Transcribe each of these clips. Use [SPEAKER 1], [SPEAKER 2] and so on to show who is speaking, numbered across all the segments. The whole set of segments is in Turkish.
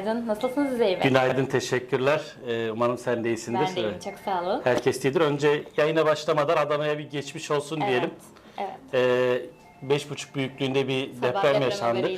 [SPEAKER 1] Günaydın. Nasılsınız Zeybe?
[SPEAKER 2] Günaydın, teşekkürler. Ee, umarım sen de iyisindir.
[SPEAKER 1] Ben de iyiyim. Çok sağ olun.
[SPEAKER 2] Herkes iyidir. Önce yayına başlamadan Adana'ya bir geçmiş olsun diyelim.
[SPEAKER 1] Evet.
[SPEAKER 2] Ee, beş buçuk büyüklüğünde bir
[SPEAKER 1] Sabah
[SPEAKER 2] deprem
[SPEAKER 1] deprem
[SPEAKER 2] yaşandı.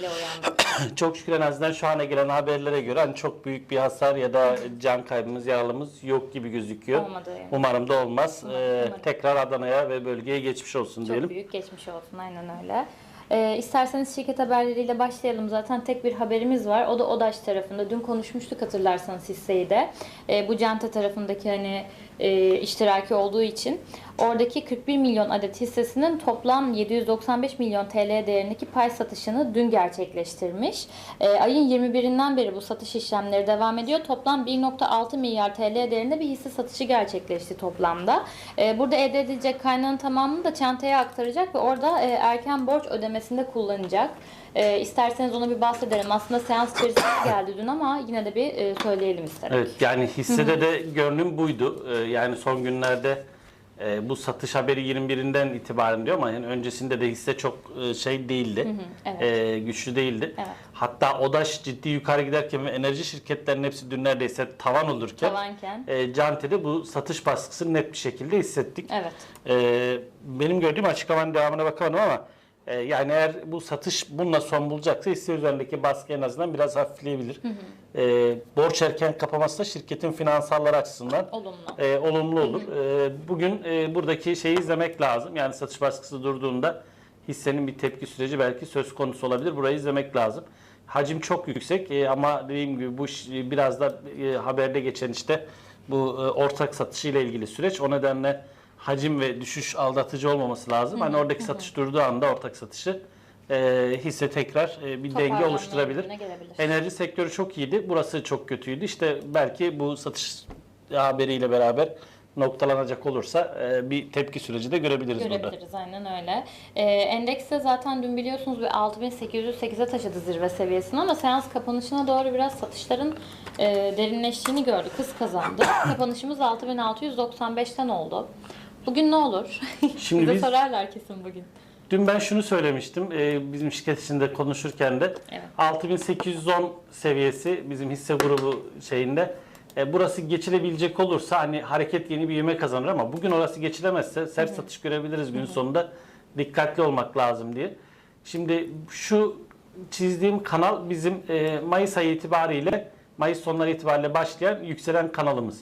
[SPEAKER 2] Çok şükür en azından şu ana gelen haberlere göre hani çok büyük bir hasar ya da can kaybımız, yaralımız yok gibi gözüküyor.
[SPEAKER 1] Olmadı yani.
[SPEAKER 2] Umarım da olmaz.
[SPEAKER 1] Umarım,
[SPEAKER 2] Ee,
[SPEAKER 1] umarım.
[SPEAKER 2] tekrar Adana'ya ve bölgeye geçmiş olsun
[SPEAKER 1] Çok
[SPEAKER 2] diyelim.
[SPEAKER 1] büyük geçmiş olsun. Aynen öyle. Ee, isterseniz şirket haberleriyle başlayalım. Zaten tek bir haberimiz var. O da ODAŞ tarafında. Dün konuşmuştuk hatırlarsanız hisseyi de. Ee, bu Cente tarafındaki hani e, iştiraki olduğu için oradaki 41 milyon adet hissesinin toplam 795 milyon TL değerindeki pay satışını dün gerçekleştirmiş. Ee, ayın 21'inden beri bu satış işlemleri devam ediyor. Toplam 1.6 milyar TL değerinde bir hisse satışı gerçekleşti toplamda. Ee, burada elde edilecek kaynağın tamamını da çantaya aktaracak ve orada e, erken borç ödemesinde kullanacak. Ee, isterseniz ona bir bahsedelim. Aslında seans içerisinde geldi dün ama yine de bir e, söyleyelim isterim.
[SPEAKER 2] Evet yani hissede de görünüm buydu. Ee, yani son günlerde e, bu satış haberi 21'inden itibaren diyor ama yani öncesinde de hisse çok e, şey değildi.
[SPEAKER 1] evet.
[SPEAKER 2] E, güçlü değildi.
[SPEAKER 1] Evet.
[SPEAKER 2] Hatta ODAŞ ciddi yukarı giderken ve enerji şirketlerinin hepsi dün neredeyse tavan olurken
[SPEAKER 1] Tavanken.
[SPEAKER 2] e, Cante'de bu satış baskısını net bir şekilde hissettik.
[SPEAKER 1] Evet.
[SPEAKER 2] Ee, benim gördüğüm açıklamanın devamına bakamadım ama e, yani eğer bu satış bununla son bulacaksa hisse üzerindeki baskı en azından biraz hafifleyebilir. Ee, borç erken kapaması da şirketin finansalları açısından
[SPEAKER 1] Olumlu.
[SPEAKER 2] e, olumlu olur. Ee, bugün e, buradaki şeyi izlemek lazım. Yani satış baskısı durduğunda hissenin bir tepki süreci belki söz konusu olabilir. Burayı izlemek lazım. Hacim çok yüksek e, ama dediğim gibi bu iş- biraz da e, haberde geçen işte bu e, ortak satışı ile ilgili süreç. O nedenle hacim ve düşüş aldatıcı olmaması lazım. Hani oradaki satış durduğu anda ortak satışı e, hisse tekrar e, bir denge
[SPEAKER 1] Toparlanma
[SPEAKER 2] oluşturabilir.
[SPEAKER 1] gelebilir.
[SPEAKER 2] Enerji sektörü çok iyiydi. Burası çok kötüydü. İşte belki bu satış haberiyle beraber noktalanacak olursa e, bir tepki süreci de görebiliriz, burada.
[SPEAKER 1] Görebiliriz aynen öyle. Ee, endekste zaten dün biliyorsunuz bir 6808'e taşıdı zirve seviyesini ama seans kapanışına doğru biraz satışların e, derinleştiğini gördük. Hız kazandı. Kapanışımız 6695'ten oldu. Bugün ne olur?
[SPEAKER 2] Şimdi
[SPEAKER 1] Bize
[SPEAKER 2] biz-
[SPEAKER 1] sorarlar kesin bugün.
[SPEAKER 2] Dün ben şunu söylemiştim. e, bizim şirket içinde konuşurken de
[SPEAKER 1] Evet.
[SPEAKER 2] 6810 seviyesi bizim hisse grubu şeyinde. E, burası geçilebilecek olursa hani hareket yeni bir yeme kazanır ama bugün orası geçilemezse sert satış görebiliriz gün sonunda. Dikkatli olmak lazım diye. Şimdi şu çizdiğim kanal bizim e, Mayıs ayı itibariyle Mayıs sonları itibariyle başlayan yükselen kanalımız.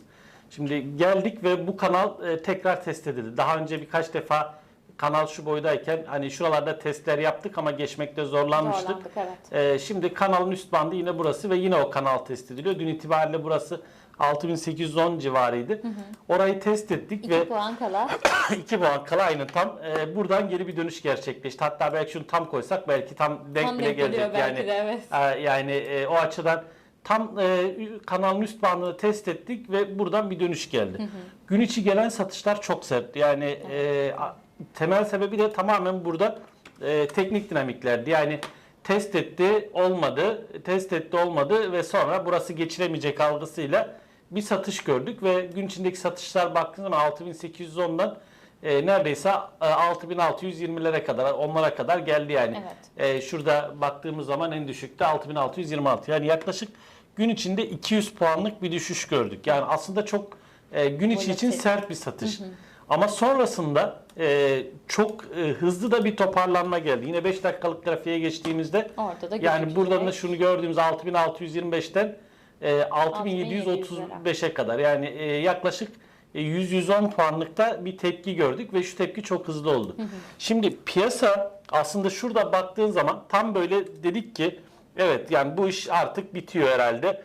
[SPEAKER 2] Şimdi geldik ve bu kanal e, tekrar test edildi. Daha önce birkaç defa kanal şu boydayken hani şuralarda testler yaptık ama geçmekte zorlanmıştık.
[SPEAKER 1] Zorlandık evet.
[SPEAKER 2] Ee, şimdi kanalın üst bandı yine burası ve yine o kanal test ediliyor. Dün itibariyle burası 6810 civarıydı. Orayı test ettik
[SPEAKER 1] 2
[SPEAKER 2] ve
[SPEAKER 1] puan kala.
[SPEAKER 2] 2 puan kala aynı tam e, buradan geri bir dönüş gerçekleşti. Hatta belki şunu tam koysak belki tam denk
[SPEAKER 1] Tam
[SPEAKER 2] bile
[SPEAKER 1] denk
[SPEAKER 2] gelecek.
[SPEAKER 1] belki
[SPEAKER 2] yani
[SPEAKER 1] de, evet.
[SPEAKER 2] e, yani e, o açıdan tam e, kanalın üst bandını test ettik ve buradan bir dönüş geldi. Gün içi gelen satışlar çok sert. Yani e, a- temel sebebi de tamamen burada e, teknik dinamiklerdi. Yani test etti olmadı, test etti olmadı ve sonra burası geçilemeyecek algısıyla bir satış gördük ve gün içindeki satışlar baktığınız zaman 6810'dan e, neredeyse e, 6620'lere kadar, onlara kadar geldi yani.
[SPEAKER 1] Evet.
[SPEAKER 2] E, şurada baktığımız zaman en düşükte 6626. Yani yaklaşık gün içinde 200 puanlık bir düşüş gördük. Yani aslında çok e, gün içi için sert bir satış. Ama sonrasında e, çok e, hızlı da bir toparlanma geldi. Yine 5 dakikalık grafiğe geçtiğimizde
[SPEAKER 1] Orada da
[SPEAKER 2] yani buradan da şunu gördüğümüz 6625'ten e, 6735'e kadar yani e, yaklaşık e, 100-110 puanlıkta bir tepki gördük ve şu tepki çok hızlı oldu. Şimdi piyasa aslında şurada baktığın zaman tam böyle dedik ki evet yani bu iş artık bitiyor herhalde.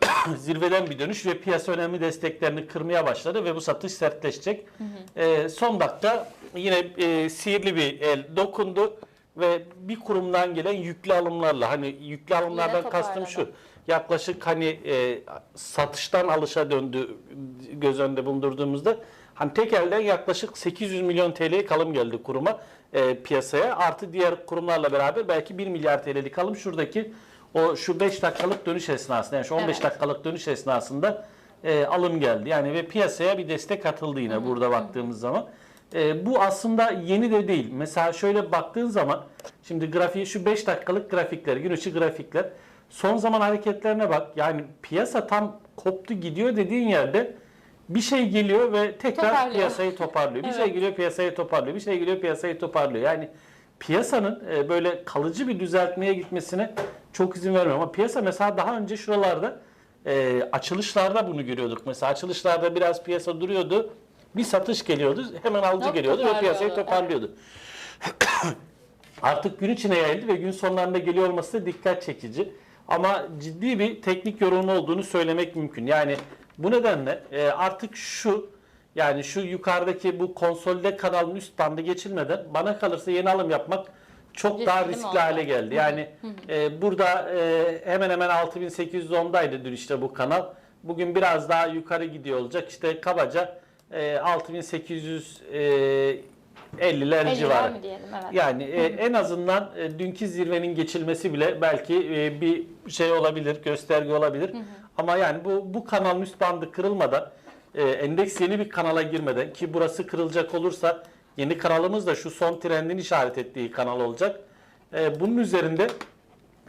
[SPEAKER 2] Zirveden bir dönüş ve piyasa önemli desteklerini kırmaya başladı ve bu satış sertleşecek. E, son dakika yine e, sihirli bir el dokundu ve bir kurumdan gelen yüklü alımlarla hani yüklü alımlardan kastım şu yaklaşık hani e, satıştan alışa döndü göz önünde bulundurduğumuzda hani tek elden yaklaşık 800 milyon TL kalım geldi kuruma e, piyasaya artı diğer kurumlarla beraber belki 1 milyar TL'lik alım şuradaki o şu 5 dakikalık dönüş esnasında yani şu 15
[SPEAKER 1] Evet.
[SPEAKER 2] dakikalık dönüş esnasında e, alım geldi. Yani ve piyasaya bir destek atıldı yine burada baktığımız zaman. E, bu aslında yeni de değil. Mesela şöyle baktığın zaman şimdi grafiği şu 5 dakikalık grafikler, gün içi grafikler. son zaman hareketlerine bak. Yani piyasa tam koptu gidiyor dediğin yerde bir şey geliyor ve tekrar
[SPEAKER 1] Toparlıyor.
[SPEAKER 2] piyasayı toparlıyor. Bir şey
[SPEAKER 1] Evet.
[SPEAKER 2] geliyor piyasayı toparlıyor. Bir şey geliyor piyasayı toparlıyor. Yani piyasanın e, böyle kalıcı bir düzeltmeye gitmesine çok izin vermiyorum. Ama piyasa mesela daha önce şuralarda e, açılışlarda bunu görüyorduk. Mesela açılışlarda biraz piyasa duruyordu. Bir satış geliyordu. Hemen alıcı geliyordu ve piyasayı
[SPEAKER 1] toparlıyordu.
[SPEAKER 2] Artık gün içine yayıldı ve gün sonlarında geliyor olması da dikkat çekici. Ama ciddi bir teknik yorumu olduğunu söylemek mümkün. Yani bu nedenle e, artık şu yani şu yukarıdaki bu konsolide kanalın üst bandı geçilmeden bana kalırsa yeni alım yapmak çok
[SPEAKER 1] Riskli
[SPEAKER 2] daha riskli
[SPEAKER 1] oldu?
[SPEAKER 2] hale geldi. Yani e, burada e, hemen hemen 6810'daydı dün işte bu kanal. Bugün biraz daha yukarı gidiyor olacak. İşte kabaca e, 6800 e, 50'ler
[SPEAKER 1] 50'ler
[SPEAKER 2] civarı.
[SPEAKER 1] mi diyelim evet.
[SPEAKER 2] Yani e, en azından e, dünkü zirvenin geçilmesi bile belki e, bir şey olabilir, gösterge olabilir. Ama yani bu bu kanalın üst bandı kırılmadan, e, endeks yeni bir kanala girmeden ki burası kırılacak olursa yeni kanalımız da şu son trendin işaret ettiği kanal olacak. E, bunun üzerinde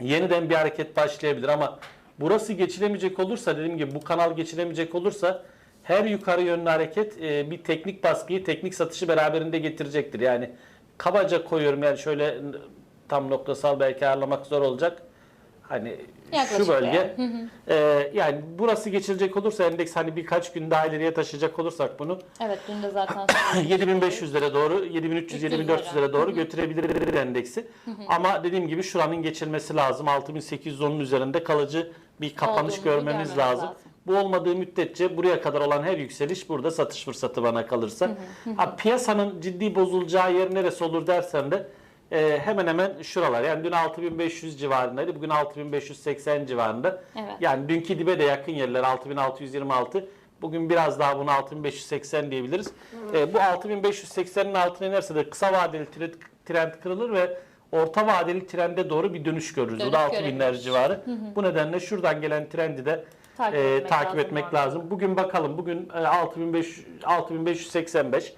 [SPEAKER 2] yeniden bir hareket başlayabilir ama burası geçilemeyecek olursa dediğim gibi bu kanal geçilemeyecek olursa her yukarı yönlü hareket e, bir teknik baskıyı, teknik satışı beraberinde getirecektir. Yani kabaca koyuyorum yani şöyle tam noktasal belki ayarlamak zor olacak. Hani
[SPEAKER 1] Yaklaşık
[SPEAKER 2] şu bölge
[SPEAKER 1] yani.
[SPEAKER 2] e, yani burası geçilecek olursa endeks hani birkaç gün daha ileriye taşıyacak olursak bunu
[SPEAKER 1] Evet dün de zaten
[SPEAKER 2] 7500'lere doğru 7300 7400'lere doğru götürebilir endeksi. Ama dediğim gibi şuranın geçilmesi lazım. 6810'un üzerinde kalıcı bir kapanış görmemiz lazım.
[SPEAKER 1] lazım.
[SPEAKER 2] Bu olmadığı müddetçe buraya kadar olan her yükseliş burada satış fırsatı bana kalırsa. Ha, piyasanın ciddi bozulacağı yer neresi olur dersen de e, hemen hemen şuralar. Yani dün 6500 civarındaydı. Bugün 6580 civarında.
[SPEAKER 1] Evet.
[SPEAKER 2] Yani dünkü dibe de yakın yerler 6626. Bugün biraz daha bunu 6580 diyebiliriz. E, bu 6580'in altına inerse de kısa vadeli trend, trend kırılır ve orta vadeli trende doğru bir dönüş görürüz. Bu da
[SPEAKER 1] Dönüş
[SPEAKER 2] 6000'ler
[SPEAKER 1] görebiliriz.
[SPEAKER 2] civarı. Bu nedenle şuradan gelen trendi de
[SPEAKER 1] Takip
[SPEAKER 2] e,
[SPEAKER 1] etmek
[SPEAKER 2] takip
[SPEAKER 1] lazım
[SPEAKER 2] etmek lazım. Bugün bakalım. Bugün e, 6500 6585.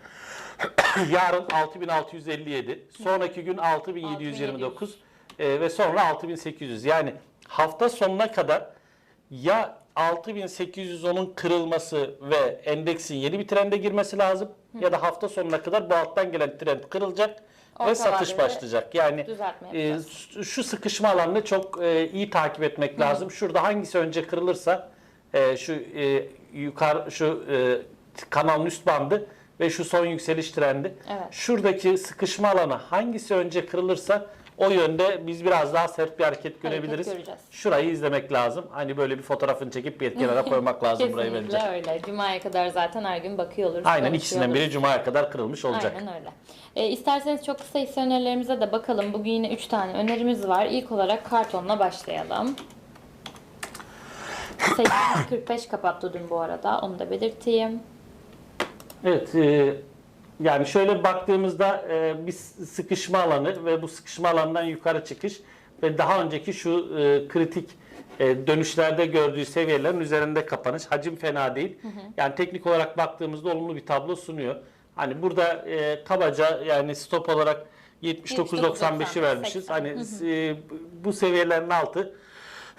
[SPEAKER 2] Yarın 6657. Sonraki gün 6729 e, ve sonra 6800. Yani hafta sonuna kadar ya 6810'un kırılması ve endeksin yeni bir trende girmesi lazım ya da hafta sonuna kadar bu alttan gelen trend kırılacak ve satış başlayacak. Yani e, şu- sıkışma alanını çok e, iyi takip etmek lazım. Şurada hangisi önce kırılırsa e, şu e, yukarı şu e, kanalın üst bandı ve şu son yükseliş trendi.
[SPEAKER 1] Evet.
[SPEAKER 2] Şuradaki sıkışma alanı hangisi önce kırılırsa o yönde biz biraz daha sert bir hareket görebiliriz.
[SPEAKER 1] göreceğiz.
[SPEAKER 2] Şurayı izlemek lazım. Hani böyle bir fotoğrafını çekip bir kenara koymak lazım burayı bence.
[SPEAKER 1] Kesinlikle öyle. Cuma'ya kadar zaten her gün bakıyor oluruz.
[SPEAKER 2] Aynen ikisinden biri Cuma'ya kadar kırılmış olacak.
[SPEAKER 1] Aynen öyle. E, isterseniz çok kısa hisse önerilerimize de bakalım. Bugün yine 3 tane önerimiz var. İlk olarak kartonla başlayalım. Hisse 45 kapattı dün bu arada. Onu da belirteyim.
[SPEAKER 2] Evet, e, yani şöyle baktığımızda e, bir sıkışma alanı ve bu sıkışma alanından yukarı çıkış ve daha önceki şu e, kritik e, dönüşlerde gördüğü seviyelerin üzerinde kapanış. Hacim fena değil. Yani teknik olarak baktığımızda olumlu bir tablo sunuyor. Hani burada e, kabaca yani stop olarak 79.95'i vermişiz.
[SPEAKER 1] 80.
[SPEAKER 2] Hani e, bu seviyelerin altı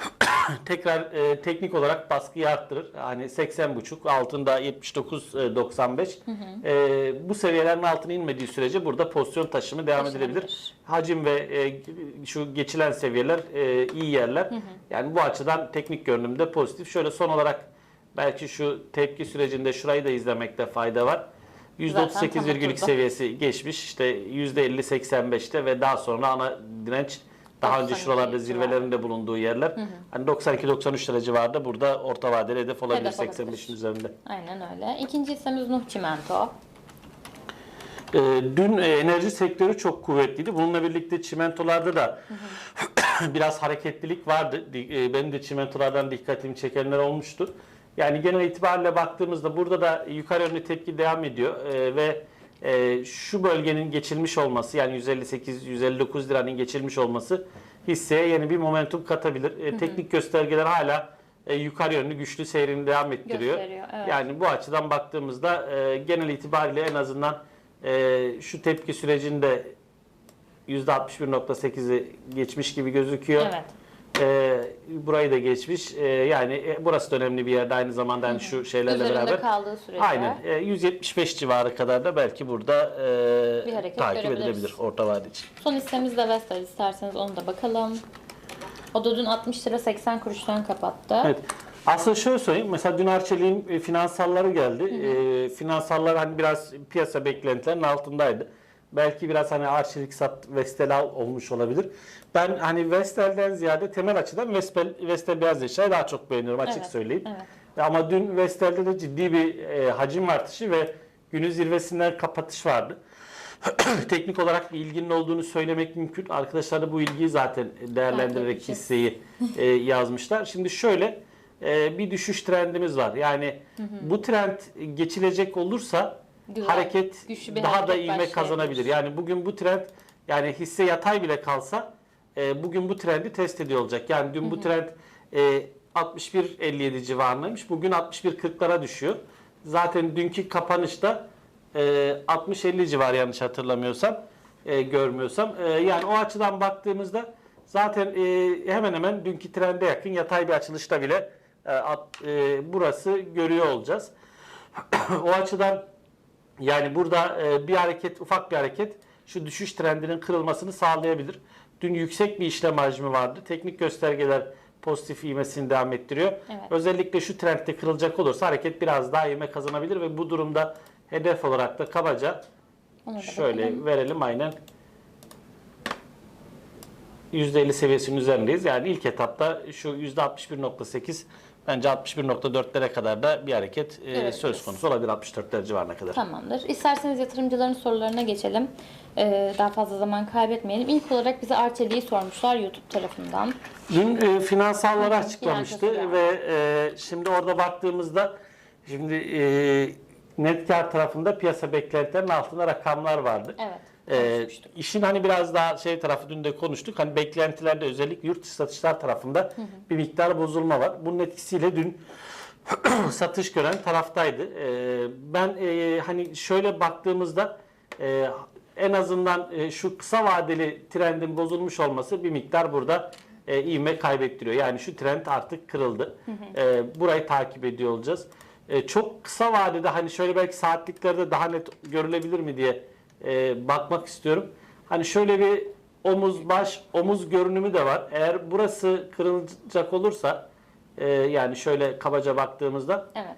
[SPEAKER 2] tekrar e, teknik olarak baskıyı arttırır. Yani 80.5 altında 79.95. E, bu seviyelerin altına inmediği sürece burada pozisyon taşımı devam
[SPEAKER 1] Taşınabilir.
[SPEAKER 2] edilebilir. Hacim ve e, şu geçilen seviyeler e, iyi yerler. Yani bu açıdan teknik görünümde pozitif. Şöyle son olarak belki şu tepki sürecinde şurayı da izlemekte fayda var.
[SPEAKER 1] Zaten tam
[SPEAKER 2] %38,2
[SPEAKER 1] oturdu.
[SPEAKER 2] seviyesi geçmiş. İşte %50-85'te ve daha sonra ana direnç daha önce
[SPEAKER 1] 92
[SPEAKER 2] şuralarda
[SPEAKER 1] civarı.
[SPEAKER 2] zirvelerinde bulunduğu yerler. Hani 92-93 lira civarında burada orta vadeli hedef olabilir
[SPEAKER 1] Hedef olabilir.
[SPEAKER 2] 85'in üzerinde.
[SPEAKER 1] Aynen öyle. İkinci hissemiz Nuh Çimento.
[SPEAKER 2] Ee, dün e, enerji sektörü çok kuvvetliydi. Bununla birlikte çimentolarda da biraz hareketlilik vardı. E, Benim de çimentolardan dikkatimi çekenler olmuştu. Yani genel itibariyle baktığımızda burada da yukarı yönlü tepki devam ediyor Ee, ve e, şu bölgenin geçilmiş olması yani 158-159 liranın geçilmiş olması hisseye yeni bir momentum katabilir. E, teknik göstergeler hala e, yukarı yönlü güçlü seyrini devam ettiriyor.
[SPEAKER 1] Gösteriyor, evet.
[SPEAKER 2] Yani bu açıdan baktığımızda e, genel itibariyle en azından e, şu tepki sürecinde %61.8'i geçmiş gibi gözüküyor.
[SPEAKER 1] Evet.
[SPEAKER 2] E, burayı da geçmiş. E, yani e, burası da önemli bir yerde aynı zamanda hani şu şeylerle
[SPEAKER 1] Üzerinde
[SPEAKER 2] beraber.
[SPEAKER 1] kaldığı sürece.
[SPEAKER 2] Aynen. E, 175 civarı kadar da belki burada e,
[SPEAKER 1] Bir hareket
[SPEAKER 2] takip
[SPEAKER 1] görebiliriz.
[SPEAKER 2] edilebilir orta vade için.
[SPEAKER 1] Son hissemiz de Vestel isterseniz onu da bakalım. O da dün 60 lira 80 kuruştan kapattı.
[SPEAKER 2] Evet. Aslında şöyle söyleyeyim. Mesela dün Arçelik'in e, finansalları geldi. E, finansallar hani biraz piyasa beklentilerinin altındaydı. Belki biraz hani Arçelik sat Vestel olmuş olabilir. Ben hani Vestel'den ziyade temel açıdan Vestel, Vestel beyaz eşyayı daha çok beğeniyorum açık
[SPEAKER 1] Evet,
[SPEAKER 2] söyleyeyim.
[SPEAKER 1] evet.
[SPEAKER 2] Ama dün Vestel'de de ciddi bir e, hacim artışı ve günün zirvesinden kapatış vardı. Teknik olarak bir ilginin olduğunu söylemek mümkün. Arkadaşlar da bu ilgiyi zaten değerlendirerek hisseyi e, yazmışlar. Şimdi şöyle e, bir düşüş trendimiz var. Yani bu trend geçilecek olursa
[SPEAKER 1] Güzel,
[SPEAKER 2] hareket daha da
[SPEAKER 1] hareket
[SPEAKER 2] ivme
[SPEAKER 1] başlayabilir.
[SPEAKER 2] kazanabilir. Yani bugün bu trend yani hisse yatay bile kalsa e, bugün bu trendi test ediyor olacak. Yani dün bu trend e, 61.57 civarındaymış. Bugün 61.40'lara düşüyor. Zaten dünkü kapanışta e, 60-50 civarı yanlış hatırlamıyorsam, e, görmüyorsam. E, yani o açıdan baktığımızda zaten e, hemen hemen dünkü trende yakın yatay bir açılışta bile e, at- e, burası görüyor olacağız. o açıdan yani burada e, bir hareket, ufak bir hareket şu düşüş trendinin kırılmasını sağlayabilir. Dün yüksek bir işlem hacmi vardı. Teknik göstergeler pozitif ivmesini devam ettiriyor.
[SPEAKER 1] Evet.
[SPEAKER 2] Özellikle şu trendde kırılacak olursa hareket biraz daha ivme kazanabilir ve bu durumda hedef olarak da kabaca
[SPEAKER 1] da
[SPEAKER 2] şöyle
[SPEAKER 1] bakalım.
[SPEAKER 2] verelim aynen %50 seviyesinin üzerindeyiz. Yani ilk etapta şu %61.8 bence 61.4'lere kadar da bir hareket e,
[SPEAKER 1] Evet.
[SPEAKER 2] söz konusu olabilir 64'ler civarına kadar.
[SPEAKER 1] Tamamdır. İsterseniz yatırımcıların sorularına geçelim. Ee, daha fazla zaman kaybetmeyelim. İlk olarak bize Arçelik'i sormuşlar YouTube tarafından.
[SPEAKER 2] Dün e, finansalları açıklamıştı
[SPEAKER 1] finansası
[SPEAKER 2] ve e, şimdi orada baktığımızda şimdi e, net kar tarafında piyasa beklentilerinin altında rakamlar vardı.
[SPEAKER 1] Evet.
[SPEAKER 2] E, işin hani biraz daha şey tarafı dün de konuştuk. Hani beklentilerde özellikle yurt dışı satışlar tarafında bir miktar bozulma var. Bunun etkisiyle dün satış gören taraftaydı. E, ben e, hani şöyle baktığımızda e, en azından e, şu kısa vadeli trendin bozulmuş olması bir miktar burada e, ivme kaybettiriyor. Yani şu trend artık kırıldı. E, burayı takip ediyor olacağız. E, çok kısa vadede hani şöyle belki saatliklerde daha net görülebilir mi diye e, bakmak istiyorum. Hani şöyle bir omuz baş omuz görünümü de var. Eğer burası kırılacak olursa e, yani şöyle kabaca baktığımızda
[SPEAKER 1] Evet.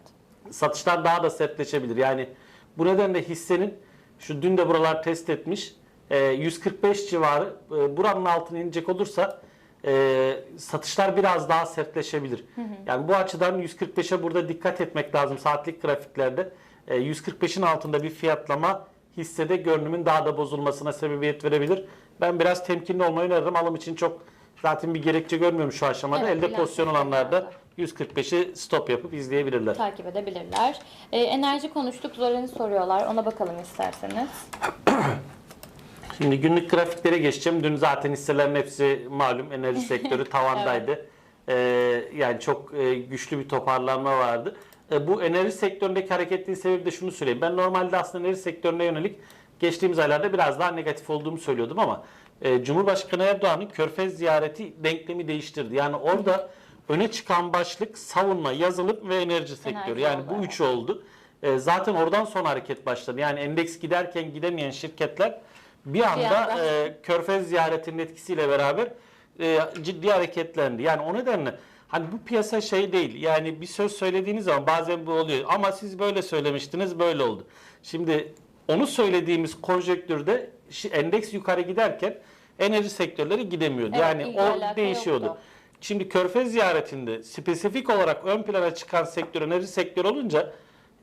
[SPEAKER 2] satışlar daha da sertleşebilir. Yani bu nedenle hissenin şu dün de buralar test etmiş e, 145 civarı e, buranın altına inecek olursa e, satışlar biraz daha sertleşebilir. Yani bu açıdan 145'e burada dikkat etmek lazım saatlik grafiklerde. E, 145'in altında bir fiyatlama hissede görünümün daha da bozulmasına sebebiyet verebilir. Ben biraz temkinli olmayı öneririm. Alım için çok zaten bir gerekçe görmüyorum şu aşamada.
[SPEAKER 1] Evet,
[SPEAKER 2] Elde pozisyon
[SPEAKER 1] beklemek
[SPEAKER 2] olanlar da
[SPEAKER 1] lazım.
[SPEAKER 2] 145'i stop yapıp izleyebilirler.
[SPEAKER 1] Takip edebilirler. Ee, enerji konuştuk. Zoran'ı soruyorlar. Ona bakalım isterseniz.
[SPEAKER 2] Şimdi günlük grafiklere geçeceğim. Dün zaten hisselerin hepsi malum enerji sektörü tavandaydı. Ee, yani çok e, güçlü bir toparlanma vardı. E, bu enerji sektöründeki hareketliğin sebebi de şunu söyleyeyim. Ben normalde aslında enerji sektörüne yönelik geçtiğimiz aylarda biraz daha negatif olduğumu söylüyordum ama e, Cumhurbaşkanı Erdoğan'ın Körfez ziyareti denklemi değiştirdi. Yani orada öne çıkan başlık savunma, yazılım ve enerji sektörü. Yani bu üç oldu. E, zaten oradan sonra hareket başladı. Yani endeks giderken gidemeyen şirketler bir anda
[SPEAKER 1] anda.
[SPEAKER 2] e, Körfez ziyaretinin etkisiyle beraber e, ciddi hareketlendi. Yani o nedenle hani bu piyasa şey değil. Yani bir söz söylediğiniz zaman bazen bu oluyor. Ama siz böyle söylemiştiniz böyle oldu. Şimdi onu söylediğimiz konjektürde endeks yukarı giderken enerji sektörleri gidemiyordu.
[SPEAKER 1] Evet,
[SPEAKER 2] yani o değişiyordu.
[SPEAKER 1] yoktu.
[SPEAKER 2] Şimdi Körfez ziyaretinde spesifik olarak ön plana çıkan sektör enerji sektörü olunca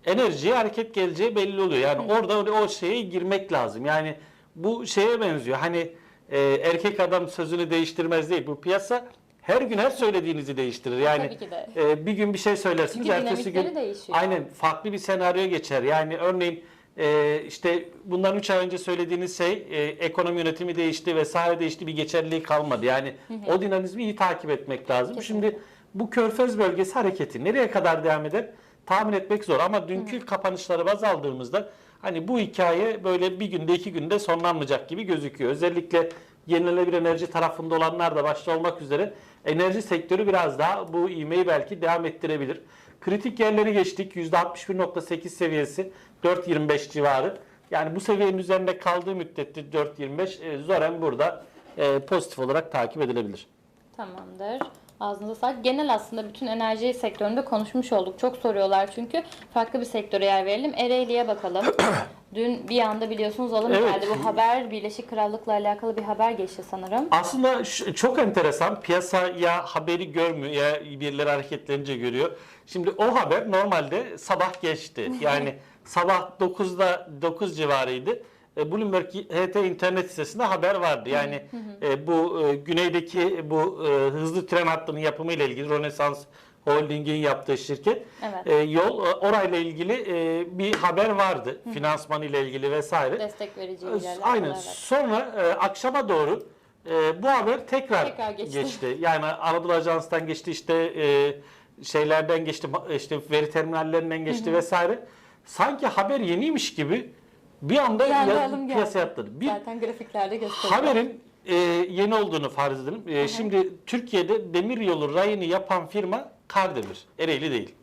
[SPEAKER 2] enerjiye hareket geleceği belli oluyor. Yani orada o şeye girmek lazım. Yani bu şeye benziyor. Hani e, erkek adam sözünü değiştirmez değil. Bu piyasa her gün her söylediğinizi değiştirir. Yani
[SPEAKER 1] Tabii ki de.
[SPEAKER 2] e, bir gün bir şey söylersiniz,
[SPEAKER 1] Çünkü
[SPEAKER 2] ertesi
[SPEAKER 1] dinamikleri
[SPEAKER 2] gün
[SPEAKER 1] değişiyor.
[SPEAKER 2] aynen farklı bir senaryo geçer. Yani örneğin e, işte bundan 3 ay önce söylediğiniz şey e, ekonomi yönetimi değişti vesaire değişti bir geçerliliği kalmadı. Yani o dinamizmi iyi takip etmek lazım.
[SPEAKER 1] Kesinlikle.
[SPEAKER 2] Şimdi bu körfez bölgesi hareketi nereye kadar devam eder tahmin etmek zor ama dünkü kapanışları baz aldığımızda hani bu hikaye böyle bir günde iki günde sonlanmayacak gibi gözüküyor. Özellikle yenilenebilir enerji tarafında olanlar da başta olmak üzere enerji sektörü biraz daha bu ivmeyi belki devam ettirebilir. Kritik yerleri geçtik. %61.8 seviyesi 4.25 civarı. Yani bu seviyenin üzerinde kaldığı müddetçe 4.25 e, Zoren burada e, pozitif olarak takip edilebilir.
[SPEAKER 1] Tamamdır. Ağzınıza sağlık. Genel aslında bütün enerji sektöründe konuşmuş olduk. Çok soruyorlar çünkü. Farklı bir sektöre yer verelim. Ereğli'ye bakalım. Dün bir anda biliyorsunuz alım
[SPEAKER 2] Evet.
[SPEAKER 1] geldi. Bu haber Birleşik Krallık'la alakalı bir haber geçti sanırım.
[SPEAKER 2] Aslında çok enteresan. Piyasa ya haberi görmüyor ya birileri hareketlenince görüyor. Şimdi o haber normalde sabah geçti. Yani sabah 9'da 9 civarıydı. E, Bloomberg HT internet sitesinde haber vardı. Yani e, bu e, güneydeki bu hızlı tren hattının yapımı ile ilgili Rönesans Holding'in yaptığı şirket
[SPEAKER 1] Evet.
[SPEAKER 2] e, yol orayla ilgili e, bir haber vardı. Finansman ile ilgili vesaire.
[SPEAKER 1] Destek verici ilerler.
[SPEAKER 2] Aynen.
[SPEAKER 1] Evet.
[SPEAKER 2] Sonra e, akşama doğru e, bu haber tekrar,
[SPEAKER 1] Tekrar geçti.
[SPEAKER 2] geçti. Yani Anadolu Ajans'tan geçti işte e, şeylerden geçti işte veri terminallerinden geçti vesaire. Sanki haber yeniymiş gibi bir anda
[SPEAKER 1] Bir anda
[SPEAKER 2] ya-
[SPEAKER 1] alım geldi.
[SPEAKER 2] piyasaya atladı. Bir
[SPEAKER 1] Zaten grafiklerde gösteriyor.
[SPEAKER 2] haberin e, yeni olduğunu farz edelim. E, şimdi Türkiye'de demiryolu rayını yapan firma Kardemir. Ereğli değil.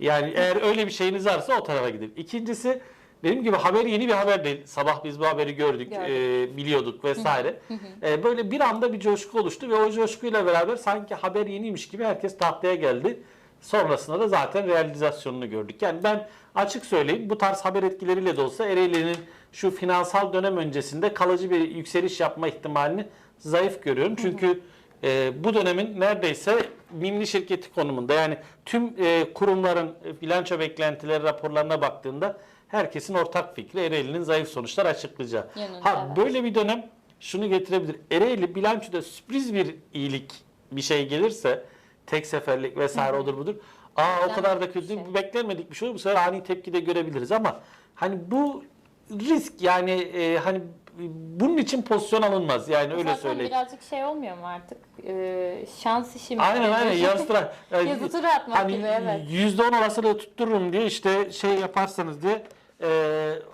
[SPEAKER 2] Yani eğer öyle bir şeyiniz varsa o tarafa gidin. İkincisi dediğim gibi haber yeni bir haber değil. Sabah biz bu haberi gördük,
[SPEAKER 1] Gördük.
[SPEAKER 2] e, biliyorduk vesaire. E, böyle bir anda bir coşku oluştu ve o coşkuyla beraber sanki haber yeniymiş gibi herkes tahtaya geldi. Sonrasında da zaten realizasyonunu gördük. Yani ben açık söyleyeyim bu tarz haber etkileriyle de olsa Ereğli'nin şu finansal dönem öncesinde kalıcı bir yükseliş yapma ihtimalini zayıf görüyorum. Çünkü e, bu dönemin neredeyse mimli şirketi konumunda. Yani tüm e, kurumların bilanço beklentileri raporlarına baktığında herkesin ortak fikri Ereğli'nin zayıf sonuçlar açıklayacağı.
[SPEAKER 1] Yönünde,
[SPEAKER 2] ha
[SPEAKER 1] evet.
[SPEAKER 2] böyle bir dönem şunu getirebilir. Ereğli bilançoda sürpriz bir iyilik bir şey gelirse tek seferlik vesaire odur budur. Aa o kadar da kötü
[SPEAKER 1] şey.
[SPEAKER 2] beklenmedik bir şey olur. Bu sefer ani tepki de görebiliriz ama hani bu risk yani e, hani bunun için pozisyon alınmaz yani öyle
[SPEAKER 1] Zaten
[SPEAKER 2] söyleyeyim.
[SPEAKER 1] birazcık şey olmuyor mu artık? Ee, şans işi mi?
[SPEAKER 2] Aynen aynen yazı tura. yani
[SPEAKER 1] Yazı tura atmak
[SPEAKER 2] hani
[SPEAKER 1] gibi, evet.
[SPEAKER 2] %10 olasılığı tuttururum diye işte şey yaparsanız diye e,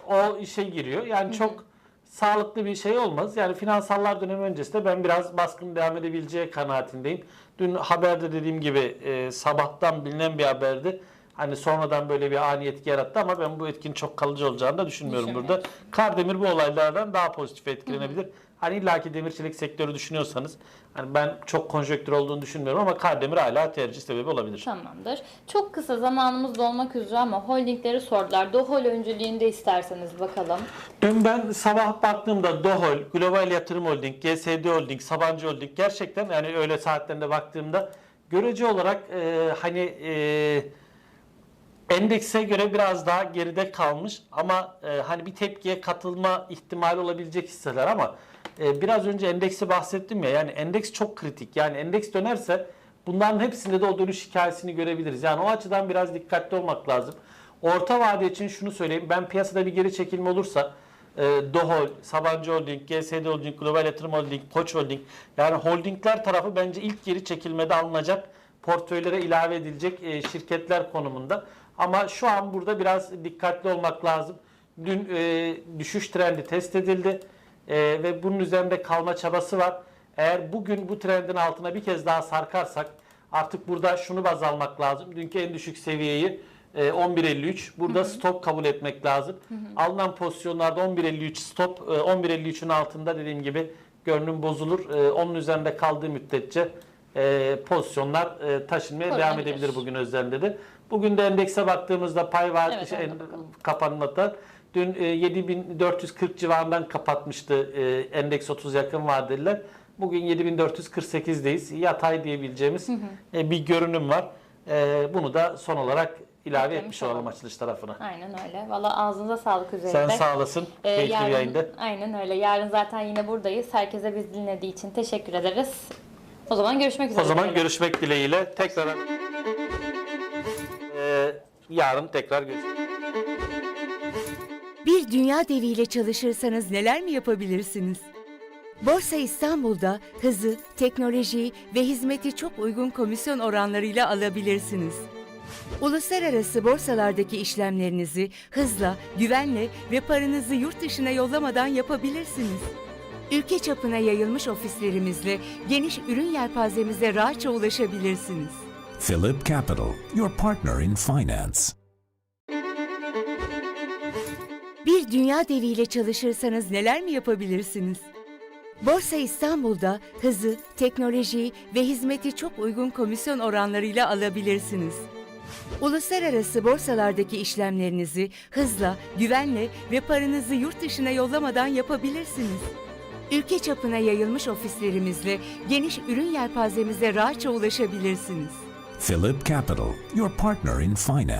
[SPEAKER 2] o işe giriyor. Yani çok sağlıklı bir şey olmaz. Yani finansallar dönemi öncesinde ben biraz baskın devam edebileceği kanaatindeyim. Dün haberde dediğim gibi e, sabahtan bilinen bir haberdi. Hani sonradan böyle bir ani etki yarattı ama ben bu etkinin çok kalıcı olacağını da düşünmüyorum burada.
[SPEAKER 1] Düşünmüyorsun.
[SPEAKER 2] Kardemir bu olaylardan daha pozitif etkilenebilir. Hani illaki demir çelik sektörü düşünüyorsanız hani ben çok konjonktür olduğunu düşünmüyorum ama Kardemir hala tercih sebebi olabilir.
[SPEAKER 1] Tamamdır. Çok kısa zamanımız dolmak üzere ama holdingleri sordular. Dohol öncülüğünde isterseniz bakalım.
[SPEAKER 2] Dün ben sabah baktığımda Dohol, Global Yatırım Holding, GSD Holding, Sabancı Holding gerçekten yani öyle saatlerinde baktığımda görece olarak e, hani e, endekse göre biraz daha geride kalmış ama e, hani bir tepkiye katılma ihtimali olabilecek hisseler ama e, biraz önce endeksi bahsettim ya yani endeks çok kritik. Yani endeks dönerse bunların hepsinde de o dönüş hikayesini görebiliriz. Yani o açıdan biraz dikkatli olmak lazım. Orta vade için şunu söyleyeyim. Ben piyasada bir geri çekilme olursa e, Dohol, Sabancı Holding, GSD Holding, Global Yatırım Holding, Koç Holding yani holdingler tarafı bence ilk geri çekilmede alınacak portföylere ilave edilecek e, şirketler konumunda. Ama şu an burada biraz dikkatli olmak lazım. Dün e, düşüş trendi test edildi e, ve bunun üzerinde kalma çabası var. Eğer bugün bu trendin altına bir kez daha sarkarsak artık burada şunu baz almak lazım. Dünkü en düşük seviyeyi e, 11.53. Burada stop kabul etmek lazım. Alınan pozisyonlarda 11.53 stop, e, 11.53'ün altında dediğim gibi görünüm bozulur. E, onun üzerinde kaldığı müddetçe e, pozisyonlar e, taşınmaya devam edebilir bugün özelinde de. Bugün de endekse baktığımızda pay var
[SPEAKER 1] Evet,
[SPEAKER 2] şey, kapanmada. Dün e, 7440 civarından kapatmıştı. E, endeks 30 yakın vadeliler. Bugün 7448'deyiz. Yatay diyebileceğimiz e, bir görünüm var. E, bunu da son olarak ilave
[SPEAKER 1] Eklemiş
[SPEAKER 2] etmiş olalım açılış tarafına.
[SPEAKER 1] Aynen öyle. Valla ağzınıza sağlık üzerinde.
[SPEAKER 2] Sen sağ olasın.
[SPEAKER 1] Ee,
[SPEAKER 2] Keyifli
[SPEAKER 1] yarın-
[SPEAKER 2] yayında.
[SPEAKER 1] Aynen öyle. Yarın zaten yine buradayız. Herkese biz dinlediği için teşekkür ederiz. O zaman görüşmek üzere.
[SPEAKER 2] O zaman görüşmek dileğiyle. Tekrar e, yarın tekrar görüşürüz.
[SPEAKER 3] Bir dünya deviyle çalışırsanız neler mi yapabilirsiniz? Borsa İstanbul'da hızı, teknolojiyi ve hizmeti çok uygun komisyon oranlarıyla alabilirsiniz. Uluslararası borsalardaki işlemlerinizi hızla, güvenle ve paranızı yurt dışına yollamadan yapabilirsiniz. Ülke çapına yayılmış ofislerimizle geniş ürün yelpazemize rahatça ulaşabilirsiniz.
[SPEAKER 4] Philip Capital, your partner in finance.
[SPEAKER 3] Bir dünya deviyle çalışırsanız neler mi yapabilirsiniz? Borsa İstanbul'da hızı, teknolojiyi ve hizmeti çok uygun komisyon oranlarıyla alabilirsiniz. Uluslararası borsalardaki işlemlerinizi hızla, güvenle ve paranızı yurt dışına yollamadan yapabilirsiniz. Ülke çapına yayılmış ofislerimizle geniş ürün yelpazemize rahatça ulaşabilirsiniz.
[SPEAKER 4] Philip Capital, your partner in finance.